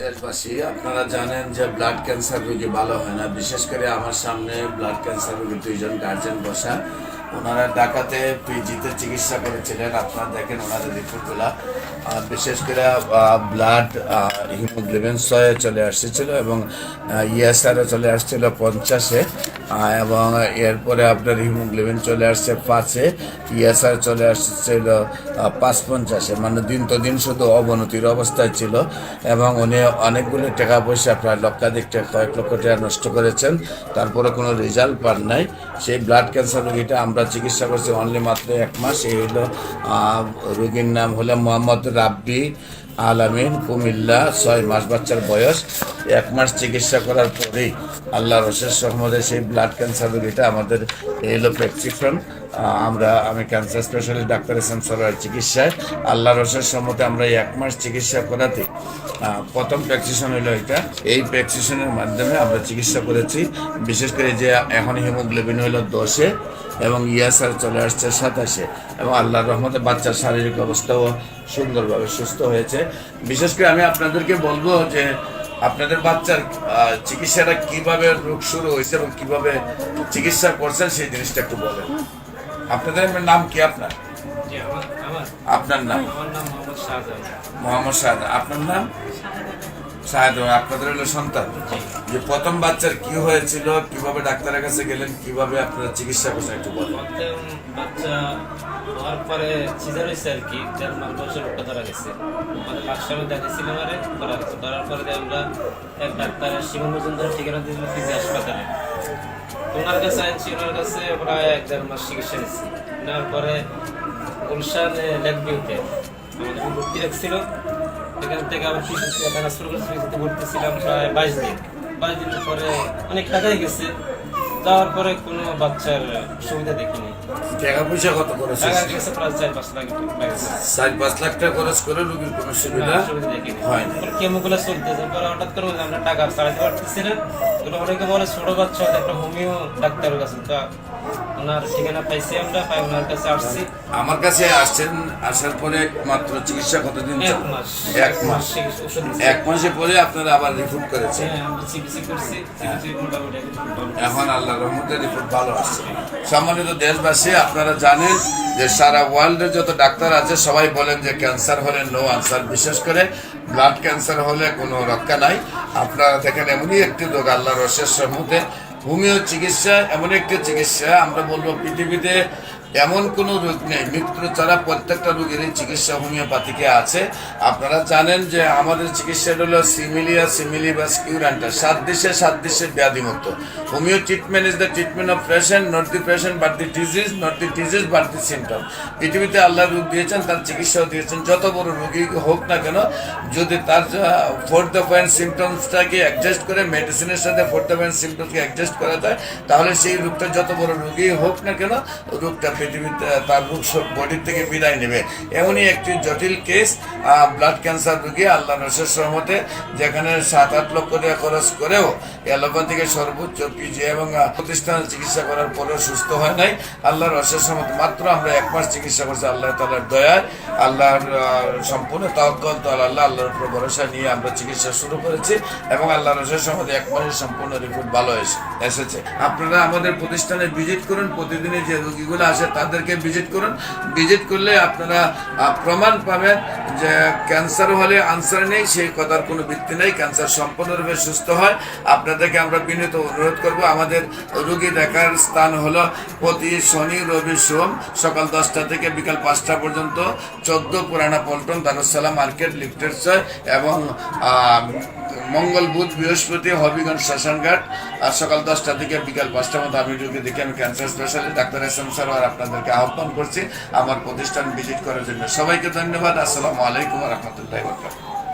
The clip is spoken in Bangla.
দেশবাসী আপনারা জানেন যে ব্লাড ক্যান্সার রোগী ভালো হয় না। বিশেষ করে আমার সামনে ব্লাড ক্যান্সার রোগী দুইজন গার্জেন বসা ওনারা ঢাকাতে পিজিতে চিকিৎসা করেছিলেন। আপনারা দেখেন ওনাদের রিপোর্টগুলা। বিশেষ করে ব্লাড হিমোগ্লোবিন ছয়ে চলে আসছিল এবং ইএসআরও চলে আসছিল পঞ্চাশে এবং এরপরে আপনার হিমোগ্লোবিন চলে আসছে পাঁচে ইএসআর চলে আসছিল পাঁচ পঞ্চাশে মানে দিন তো দিন শুধু অবনতির অবস্থায় ছিল এবং উনি অনেকগুলো টাকা পয়সা প্রায় লক্ষাধিক কয়েক লক্ষ টাকা নষ্ট করেছেন। তারপরে কোনো রেজাল্ট পান নাই। সেই ব্লাড ক্যান্সার রোগীটা আমরা চিকিৎসা করছি অনলি মাত্র এক মাস, এই হলো রোগীর নাম হলো মোহাম্মদ রাব্বি আলামিন, কুমিল্লা, ছয় মাস বাচ্চার বয়স। এক মাস চিকিৎসা করার পরেই আল্লাহ রশেষ সহমদের সেই ব্লাড ক্যান্সার রোগীটা আমাদের এলো প্রেসক্রিপশন আমরা আমি cancer specialist doctor S Sarwar চিকিৎসায়। আল্লাহ রসের সম্মতে আমরা এই এক মাস চিকিৎসা করাতে প্রথম প্র্যাকটিশন হলো এটা। এই প্র্যাকটিশনের মাধ্যমে আমরা চিকিৎসা করেছি। বিশেষ করে যে এখন হিমোগ্লোবিন হলো দশে এবং ইয়াসার চলে আসছে সাতাশে। এবং আল্লাহর রহমতে বাচ্চার শারীরিক অবস্থাও সুন্দরভাবে সুস্থ হয়েছে। বিশেষ করে আমি আপনাদেরকে বলব যে আপনাদের বাচ্চার চিকিৎসাটা কীভাবে রোগ শুরু হয়েছে এবং কীভাবে চিকিৎসা করছেন সেই জিনিসটা একটু বলেন। আপনাদের নাম কি আপনার? আপনার নাম? মোহাম্মদ শাহাদ আপনার নাম? শাহাদ আপনাদের হলো সন্তান? যে প্রথম বাচ্চার কি হয়েছিল কীভাবে ডাক্তারের কাছে গেলেন কীভাবে আপনারা চিকিৎসা করছেন একটু বলেন। বাচ্চা হওয়ার পরে সিজার হয়েছে আর কি দেড় মাস বছর ওটা ধরা গেছে। আমাদের পাঠশালা দেখেছিলাম আরে ধরা গেছে। ধরার পরে আমরা এক ডাক্তারের সীমা মজুমদার ঠিকানা দিয়েছিল ফিজি হাসপাতালে। ওনার কাছে আনছি ওনার কাছে প্রায় এক দেড় মাস চিকিৎসা নিচ্ছি। নেওয়ার পরে গুলশান লেকভিউতে আমাদের ভর্তি রাখছিল এখান থেকে আবার চিকিৎসা ট্রান্সফার করে ভর্তি ছিলাম প্রায় বাইশ দিন। বাইশ দিন পরে অনেক টাকাই গেছে। যাওয়ার পরে কোনো বাচ্চার সুবিধা দেখিনি। টাকা পয়সা কত খরচ হয়েছে? প্রায় চার পাঁচ লাখ টাকা। চার পাঁচ লাখ টাকা খরচ করে রোগীর কোনো সুবিধা হয় না কেমোগুলো চলতেছে পরে হঠাৎ করে আমরা টাকা চালাতে পারতেছি না। অনেকে বলে ছোট বাচ্চা একটা হোমিও ডাক্তারের কাছে তো ওনার ঠিকানা পাইছি আমরা পাই ওনার কাছে আসছি। আমার কাছে আসছেন আসার পরে মাত্র চিকিৎসা কতদিন এক মাস। এক মাস। এক মাসে পরে আপনারা আবার রিপোর্ট করেছেন। হ্যাঁ, মোটামুটি এখন আল্লাহ রহমতের রিপোর্ট ভালো আসছে সম্মানিত দেশবাসী আপনারা জানেন যে সারা ওয়ার্ল্ডের যত ডাক্তার আছে সবাই বলেন যে ক্যান্সার হলে নো আনসার বিশেষ করে ব্লাড ক্যান্সার হলে কোনো রক্ষা নাই। আপনারা দেখেন এমনই একটি রোগ আল্লাহ রসের সম্মুখে হোমিও চিকিৎসা এমন একটি চিকিৎসা আমরা বলব পৃথিবীতে এমন কোনো রোগ নেই। মৃত্যু ছাড়া প্রত্যেকটা রোগেরই চিকিৎসা হোমিওপ্যাথিকে আছে। আপনারা জানেন যে আমাদের চিকিৎসাটা হলো সিমিলিয়া সিমিলিবাস কিউরান্টা সাত দেশে সাত দেশে ব্যাধিমুক্ত। Homeo treatment is the treatment of patient, not the patient but the disease, not the disease but the symptom. পৃথিবীতে আল্লাহ রোগ দিয়েছেন, তার চিকিৎসাও দিয়েছেন। যত বড় রোগী হোক না কেন, যদি তার ফোর দ্য পয়েন্ট সিমটমসটাকে অ্যাডজাস্ট করে মেডিসিনের সাথে ফোর দ্য পয়েন্ট সিমটমসকে অ্যাডজাস্ট করা যায়, তাহলে সেই রোগটা যত বড় রোগী হোক না কেন রোগটা পৃথিবীতে তার রোগ বডির থেকে বিদায় নেবে। এমনই একটি জটিল কেস ব্লাড ক্যান্সার রোগী, আল্লাহ রসের সহমতে, যেখানে সাত আট লক্ষ টাকা খরচ করেও অ্যালোপ্যাথিকে সর্বোচ্চ পিজি এবং প্রতিষ্ঠানে চিকিৎসা করার পরেও সুস্থ হয় নাই। আল্লাহ রসের সহমতে মাত্র আমরা এক মাস চিকিৎসা করছি আল্লাহ তালার দয়ায়। আল্লাহর সম্পূর্ণ তাওয়াক্কল তো আল্লাহ, আল্লাহর উপর ভরসা নিয়ে আমরা চিকিৎসা শুরু করেছি এবং আল্লাহ রসের সহমতে এক মাসের সম্পূর্ণ রিপোর্ট ভালো এসে- এসেছে। আপনারা আমাদের প্রতিষ্ঠানে ভিজিট করুন, প্রতিদিনে যে রোগীগুলো আসে তাদেরকে ভিজিট করুন। ভিজিট করলে আপনারা প্রমাণ পাবেন যে ক্যান্সার হলে আনসার নেই, সেই কথার কোনো ভিত্তি নেই। ক্যান্সার সম্পূর্ণরূপে সুস্থ হয়। আপনাদেরকে আমরা বিনীত অনুরোধ করব, আমাদের রোগী দেখার স্থান হলো প্রতি শনি, রবি, সোম, সকাল দশটা থেকে বিকাল পাঁচটা পর্যন্ত, চোদ্দ পুরানা পল্টন দারুসালাম মার্কেট, লিফটের ছয় এবং মঙ্গল বুধ, বৃহস্পতি, হবিগঞ্জ, শ্মশানঘাট। আর সকাল দশটা থেকে বিকাল পাঁচটার মধ্যে আমি রোগী দেখে আমি cancer specialist doctor S M R আপনাদেরকে আহ্বান করছি আমার প্রতিষ্ঠান ভিজিট করার জন্য। সবাইকে ধন্যবাদ, আসসালামু আলাইকুম রহমতুল্লাহ বরকাত